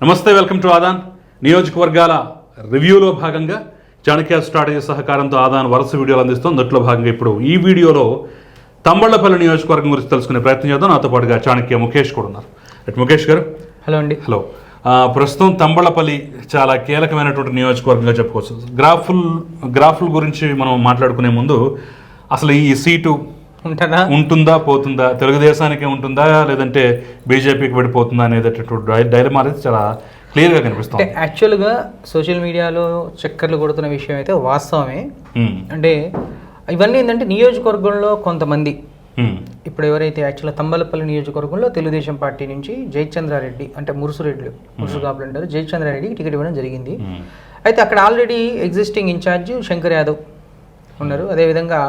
నమస్తే welcome to Aadan. నియోజకవర్గాల రివ్యూలో భాగంగా చాణక్య స్ట్రాటజీ సహకారంతో ఆదాన్ వరుస వీడియోలు అందిస్తాం దాంట్లో భాగంగా ఇప్పుడు ఈ వీడియోలో తంబళ్ళపల్లి నియోజకవర్గం గురించి తెలుసుకునే ప్రయత్నం చేద్దాం. నాతో పాటుగా చాణక్య ముఖేష్ కూడా ఉన్నారు. అటు ముఖేష్ గారు. హలో అండి. హలో. ప్రస్తుతం తంబళ్ళపల్లి చాలా కీలకమైనటువంటి నియోజకవర్గంగా చెప్పుకోవచ్చు. గ్రాఫుల్ గ్రాఫుల గురించి మనం మాట్లాడుకునే ముందు అసలు ఈ సీటు ఉంటుందా? ఉంటుందా పోతుందా? తెలుగుదేశానికి ఉంటుందా? లేదంటే బీజేపీకి పడిపోతుందా అనేటటువంటి డైలమా అనేది చాలా క్లియర్గా కనిపిస్తుంది. యాక్చువల్గా సోషల్ మీడియాలో చక్కర్లు కొడుతున్న విషయం అయితే వాస్తవమే. అంటే ఇవన్నీ ఏంటంటే నియోజకవర్గంలో కొంతమంది. ఇప్పుడు ఎవరైతే యాక్చువల్గా తంబలపల్లి నియోజకవర్గంలో తెలుగుదేశం పార్టీ నుంచి జయచంద్రారెడ్డి అంటే మురుసురెడ్డి మురుసు కాపులు అంటారు జయచంద్రారెడ్డికి టికెట్ ఇవ్వడం జరిగింది. అయితే అక్కడ already existing in-charge Shankar Yadav ఉన్నారు. అదేవిధంగా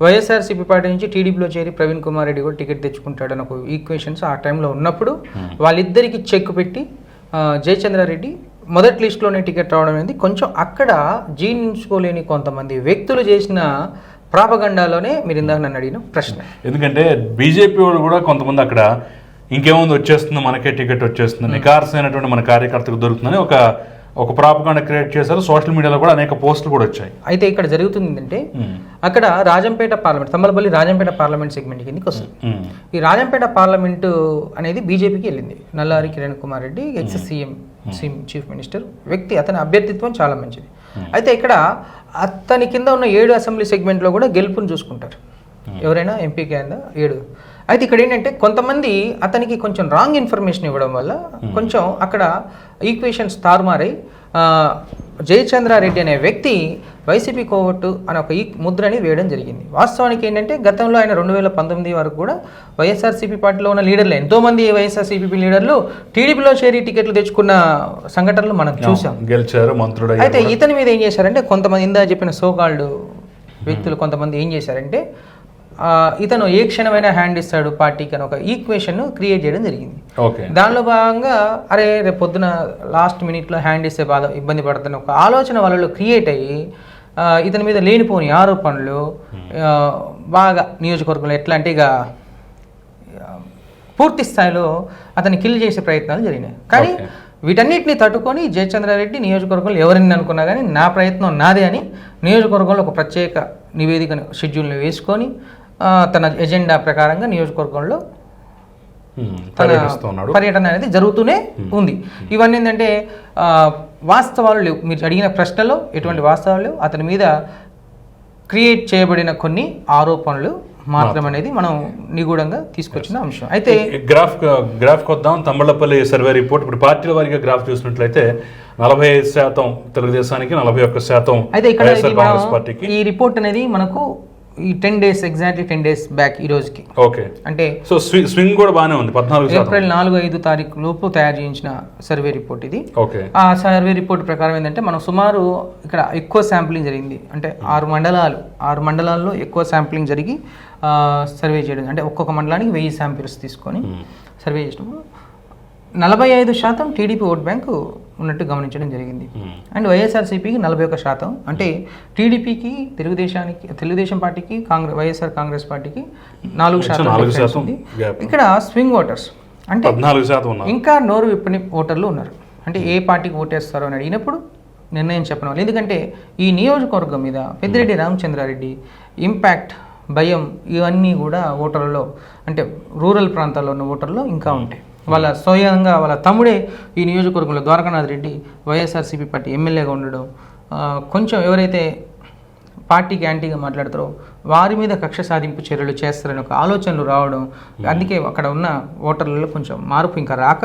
వైఎస్ఆర్సీపీ పార్టీ నుంచి టీడీపీలో చేరి ప్రవీణ్ కుమార్ రెడ్డి కూడా టికెట్ తెచ్చుకుంటాడని ఒక ఈక్వేషన్స్ ఆ టైంలో ఉన్నప్పుడు వాళ్ళిద్దరికి చెక్ పెట్టి జయచంద్రారెడ్డి మొదటి లిస్టులోనే టికెట్ రావడం అనేది కొంచెం అక్కడ జీర్ణించుకోలేని కొంతమంది వ్యక్తులు చేసిన ప్రాపగండాలోనే మీరు ఇందాక నన్ను అడిగిన ప్రశ్న. ఎందుకంటే బీజేపీ వాళ్ళు కూడా కొంతమంది అక్కడ ఇంకేముంది వచ్చేస్తుంది మనకే టికెట్ వచ్చేస్తుంది నికార్సైనటువంటి మన కార్యకర్తకు దొరుకుతుందని ఒక ఒక ప్రాపకాండ క్రియేట్ చేశారు. సోషల్ మీడియాలో కూడా అనేక పోస్టులు కూడా వచ్చాయి. అయితే ఇక్కడ జరుగుతుంది ఏంటంటే ఉమ్, అక్కడ Rajampet parliament Tammalapalli Rajampet parliament segment కిందకి వస్తుంది. ఉమ్, ఈ రాజంపేట పార్లమెంటు అనేది బీజేపీకి వెళ్ళింది. Nallari Kiran Kumar Reddy ex CM CM chief minister వ్యక్తి అతని అభ్యర్థిత్వం చాలా మంచిది. అయితే ఇక్కడ అతని కింద ఉన్న ఏడు అసెంబ్లీ సెగ్మెంట్లో కూడా గెలుపుని చూసుకుంటారు. ఎవరైనా ఎంపీ కింద ఏడు. అయితే ఇక్కడ ఏంటంటే కొంతమంది అతనికి కొంచెం రాంగ్ ఇన్ఫర్మేషన్ ఇవ్వడం వల్ల కొంచెం అక్కడ ఈక్వేషన్స్ తారుమారై జయచంద్రారెడ్డి అనే వ్యక్తి వైసీపీ కోవట్టు అనే ఒక ఈ ముద్రని వేయడం జరిగింది. వాస్తవానికి ఏంటంటే గతంలో ఆయన రెండు వేల పంతొమ్మిది వరకు కూడా వైఎస్ఆర్సీపీ పార్టీలో ఉన్న లీడర్లు. ఎంతోమంది వైఎస్ఆర్సీపీ లీడర్లు టీడీపీలో చేరి టికెట్లు తెచ్చుకున్న సంఘటనలు మనం చూసాం. గెలిచారు మంత్రుడు అయితే ఇతని మీద ఏం చేశారంటే కొంతమంది ఇందా చెప్పిన సోకాల్డ్ వ్యక్తులు కొంతమంది ఏం చేశారంటే ఇతను ఏ క్షణమైనా హ్యాండ్ ఇస్తాడు పార్టీకి అని ఒక ఈక్వేషన్ క్రియేట్ చేయడం జరిగింది. దానిలో భాగంగా అరే రేపు పొద్దున లాస్ట్ మినిట్లో హ్యాండ్ ఇస్తే బాధ ఇబ్బంది పడుతున్న ఒక ఆలోచన వాళ్ళలో క్రియేట్ అయ్యి ఇతని మీద లేనిపోని ఆరోపణలు ఆ, బాగా నియోజకవర్గంలో ఎట్లా అంటే ఇక పూర్తి స్థాయిలో అతన్ని కిల్ చేసే ప్రయత్నాలు జరిగినాయి. కానీ. వీటన్నిటిని తట్టుకొని జయచంద్రారెడ్డి నియోజకవర్గంలో ఎవరిని అనుకున్నా కానీ నా ప్రయత్నం నాదే అని నియోజకవర్గంలో ఒక ప్రత్యేక నివేదికను షెడ్యూల్ని వేసుకొని తన ఎజెండా ప్రకారంగా నియోజకవర్గంలో పర్యటన అనేది జరుగుతూనే ఉంది. ఇవన్నీ ఏంటంటే వాస్తవాలు లేవు. మీరు అడిగిన ప్రశ్నలో ఎటువంటి వాస్తవాలు లేవు. అతని మీద క్రియేట్ చేయబడిన కొన్ని ఆరోపణలు మాత్రం. అనేది మనం నిగూఢంగా తీసుకొచ్చిన అంశం. అయితే గ్రాఫ్ గ్రాఫ్ కొద్దాం తమ్మళ్ళపల్లి సర్వే రిపోర్ట్. ఇప్పుడు పార్టీల వారిగా గ్రాఫ్ చూసినట్లయితే నలభై ఐదు శాతం తెలుగుదేశానికి నలభై ఒక్క శాతం అయితే ఇక్కడ ఈ రిపోర్ట్ అనేది మనకు ఈ ten days exactly ten days back ఈ రోజుకి. ఓకే. అంటే సో స్వి- స్వింగ్ కూడా బాగానే ఉంది పద్నాలుగు ఏప్రిల్ నాలుగు ఐదు తారీఖు లోపు తయారు చేయించిన సర్వే రిపోర్ట్ ఇది. ఓకే. ఆ సర్వే రిపోర్ట్ ప్రకారం ఏంటంటే మనం సుమారు ఇక్కడ ఎక్కువ శాంప్లింగ్ జరిగింది. అంటే ఆరు మండలాలు ఆరు మండలాల్లో ఎక్కువ శాంప్లింగ్ జరిగి సర్వే చేయడం. అంటే ఒక్కొక్క మండలానికి వెయ్యి శాంపిల్స్ తీసుకొని సర్వే చేసినప్పుడు నలభై ఐదు శాతం టీడీపీ ఓట్ బ్యాంకు ఉన్నట్టు గమనించడం జరిగింది. అండ్ వైఎస్ఆర్సీపీకి నలభై ఒక్క శాతం. అంటే టీడీపీకి తెలుగుదేశానికి తెలుగుదేశం పార్టీకి కాంగ్రెస్ వైఎస్ఆర్ కాంగ్రెస్ పార్టీకి నాలుగు శాతం. ఇక్కడ స్వింగ్ ఓటర్స్. అంటే ఇంకా నోరు విప్పని ఓటర్లు ఉన్నారు. అంటే ఏ పార్టీకి ఓటేస్తారో అని అడిగినప్పుడు నిర్ణయం చెప్పడం వాళ్ళు ఎందుకంటే ఈ నియోజకవర్గం మీద పెద్దిరెడ్డి రామచంద్రారెడ్డి ఇంపాక్ట్ భయం ఇవన్నీ కూడా ఓటర్లలో అంటే రూరల్ ప్రాంతాల్లో ఉన్న ఓటర్లో ఇంకా ఉంటాయి. వాళ్ళ స్వయంగా వాళ్ళ తమ్ముడే ఈ నియోజకవర్గంలో ద్వారకానాథ్ రెడ్డి వైఎస్ఆర్సీపీ పార్టీ ఎమ్మెల్యేగా ఉండడం కొంచెం ఎవరైతే పార్టీకి యాంటీగా మాట్లాడతారో వారి మీద కక్ష సాధింపు చర్యలు చేస్తారని ఒక ఆలోచనలు రావడం అందుకే అక్కడ ఉన్న ఓటర్లలో కొంచెం మార్పు ఇంకా రాక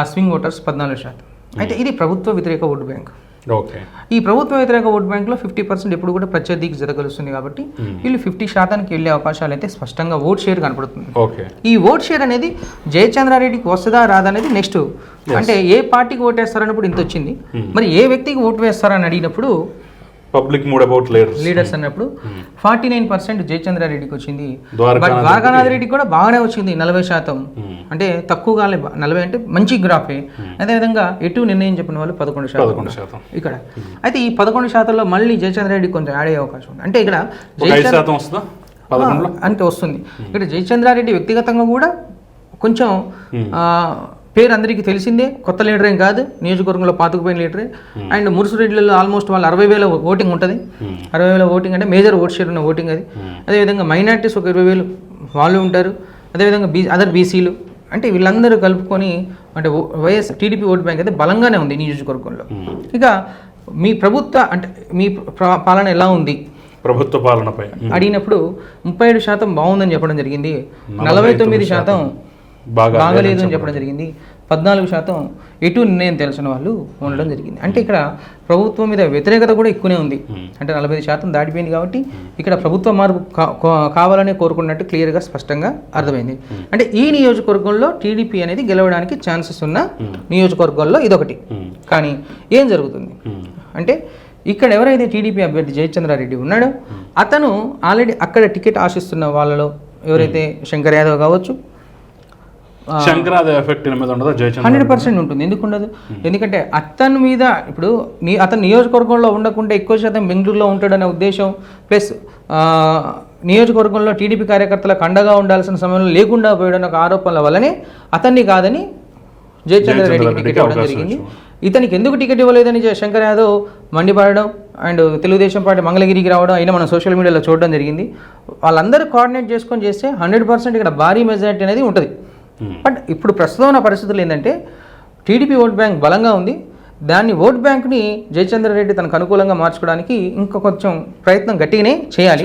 ఆ స్వింగ్ ఓటర్స్ పద్నాలుగు శాతం. అయితే ఇది ప్రభుత్వ వ్యతిరేక ఓటు బ్యాంక్. ఈ ప్రభుత్వ వ్యతిరేక ఓటు బ్యాంక్లో ఫిఫ్టీ పర్సెంట్ ఎప్పుడు కూడా ప్రత్యర్థికి జరగలుస్తుంది కాబట్టి వీళ్ళు ఫిఫ్టీ శాతానికి వెళ్ళే అవకాశాలు అయితే స్పష్టంగా ఓట్ షేర్ కనపడుతుంది. ఓకే. ఈ ఓట్ షేర్ అనేది జయచంద్రారెడ్డికి వస్తుందా రాదా అనేది నెక్స్ట్ అంటే ఏ పార్టీకి ఓటు వేస్తారన్నప్పుడు ఇంత వచ్చింది. మరి ఏ వ్యక్తికి ఓటు వేస్తారని అడిగినప్పుడు public mood about leaders leaders అన్నప్పుడు ఫార్టీ నైన్ పర్సెంట్ జయచంద్రారెడ్డికి వచ్చింది. బట్ ద్వారకానాథ్ రెడ్డికి కూడా బాగానే వచ్చింది నలభై శాతం. అంటే తక్కువగానే నలభై అంటే మంచి గ్రాఫే అదేవిధంగా ఎటు నిర్ణయం చెప్పిన వాళ్ళు పదకొండు శాతం. ఇక్కడ. అయితే ఈ పదకొండు శాతంలో మళ్ళీ జయచంద్రారెడ్డి కొంచెం యాడ్ అయ్యే అవకాశం ఉంది. అంటే ఇక్కడ అంటే వస్తుంది? ఇక్కడ జయచంద్రారెడ్డి వ్యక్తిగతంగా కూడా కొంచెం పేరు అందరికీ తెలిసిందే కొత్త లీడర్ ఏం కాదు నియోజకవర్గంలో పాతుకుపోయిన లీడరే. అండ్ మురుసురెడ్డిలో ఆల్మోస్ట్ వాళ్ళు అరవై వేల ఓటింగ్ ఉంటుంది. అరవై వేల ఓటింగ్ అంటే మేజర్ ఓట్ షేర్ ఉన్న ఓటింగ్ అది. అదేవిధంగా మైనార్టీస్ ఒక ఇరవై వేలు వాళ్ళు ఉంటారు. అదేవిధంగా బీ అదర్ బీసీలు. అంటే వీళ్ళందరూ కలుపుకొని అంటే వైఎస్ టీడీపీ ఓట్ బ్యాంక్ అయితే బలంగానే ఉంది నియోజకవర్గంలో. ఇక మీ ప్రభుత్వ అంటే మీ పాలన ఎలా ఉంది? ప్రభుత్వ పాలనపై. అడిగినప్పుడు ముప్పై ఏడు శాతం బాగుందని చెప్పడం జరిగింది. నలభై తొమ్మిది శాతం బాగలేదు అని చెప్పడం జరిగింది. పద్నాలుగు శాతం ఎటు నిర్ణయం తెలిసిన వాళ్ళు ఉండడం జరిగింది. అంటే ఇక్కడ ప్రభుత్వం మీద వ్యతిరేకత కూడా ఎక్కువనే ఉంది. అంటే నలభై శాతం దాటిపోయింది కాబట్టి ఇక్కడ ప్రభుత్వ మార్పు కావాలనే కోరుకున్నట్టు క్లియర్గా స్పష్టంగా అర్థమైంది. అంటే ఈ నియోజకవర్గంలో టీడీపీ అనేది గెలవడానికి ఛాన్సెస్ ఉన్న నియోజకవర్గాల్లో ఇదొకటి. కానీ ఏం జరుగుతుంది? అంటే ఇక్కడ ఎవరైతే టీడీపీ అభ్యర్థి జయచంద్రారెడ్డి ఉన్నాడో అతను ఆల్రెడీ అక్కడ టికెట్ ఆశిస్తున్న వాళ్ళలో ఎవరైతే శంకర్ యాదవ్ కావచ్చు శంకరాద ఎఫెక్ట్ మీద ఉండదా? జయచంద్ర హండ్రెడ్ పర్సెంట్ ఉంటుంది. ఎందుకు ఉండదు ఎందుకంటే అతని మీద ఇప్పుడు నీ అతను నియోజకవర్గంలో ఉండకుండా ఎక్కువ శాతం బెంగళూరులో ఉంటాడనే ఉద్దేశం ప్లస్ నియోజకవర్గంలో టీడీపీ కార్యకర్తలకు అండగా ఉండాల్సిన సమయంలో లేకుండా పోయడం ఆరోపణల వల్లనే అతన్ని కాదని జయచంద్ర రెడ్డికి జయచంద్ర టికెట్ ఇవ్వడం జరిగింది. ఇతనికి ఎందుకు టికెట్ ఇవ్వలేదని శంకర్ యాదవ్ మండిపడడం అండ్ తెలుగుదేశం పార్టీ మంగళగిరికి రావడం అయినా మనం సోషల్ మీడియాలో చూడడం జరిగింది. వాళ్ళందరూ కోఆర్డినేట్ చేసుకొని చేస్తే హండ్రెడ్ పర్సెంట్ ఇక్కడ భారీ మెజారిటీ అనేది ఉంటుంది. బట్ ఇప్పుడు ప్రస్తుతం ఉన్న పరిస్థితులు ఏంటంటే టీడీపీ ఓట్ బ్యాంక్ బలంగా ఉంది. దాన్ని ఓట్ బ్యాంక్ని జయచంద్ర రెడ్డి తనకు అనుకూలంగా మార్చుకోవడానికి ఇంకా కొంచెం ప్రయత్నం గట్టిగానే చేయాలి.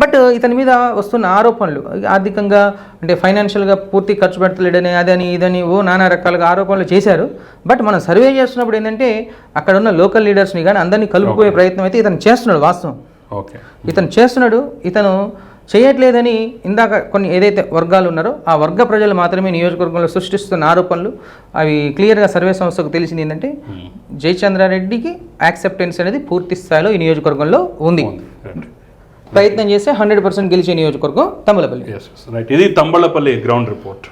బట్ ఇతని మీద వస్తున్న ఆరోపణలు ఆర్థికంగా అంటే ఫైనాన్షియల్గా పూర్తి ఖర్చు పెడతలేడని అదని ఇదని ఓ నానా రకాలుగా ఆరోపణలు చేశారు. బట్ మనం సర్వే చేస్తున్నప్పుడు ఏంటంటే అక్కడ ఉన్న లోకల్ లీడర్స్ని కానీ అందరినీ కలుపుకోయే ప్రయత్నం అయితే ఇతను చేస్తున్నాడు వాస్తవం. ఓకే ఇతను చేస్తున్నాడు ఇతను చేయట్లేదని ఇందాక కొన్ని ఏదైతే వర్గాలు ఉన్నారో ఆ వర్గ ప్రజలు మాత్రమే నియోజకవర్గంలో సృష్టిస్తున్న ఆరోపణలు అవి క్లియర్గా సర్వే సంస్థకు తెలిసింది ఏంటంటే జయచంద్రారెడ్డికి యాక్సెప్టెన్స్ అనేది పూర్తి స్థాయిలో ఈ నియోజకవర్గంలో ఉంది. ప్రయత్నం చేస్తే హండ్రెడ్ పర్సెంట్ గెలిచే నియోజకవర్గం రైట్ ఇది తంబళ్ళపల్లి గ్రౌండ్ రిపోర్ట్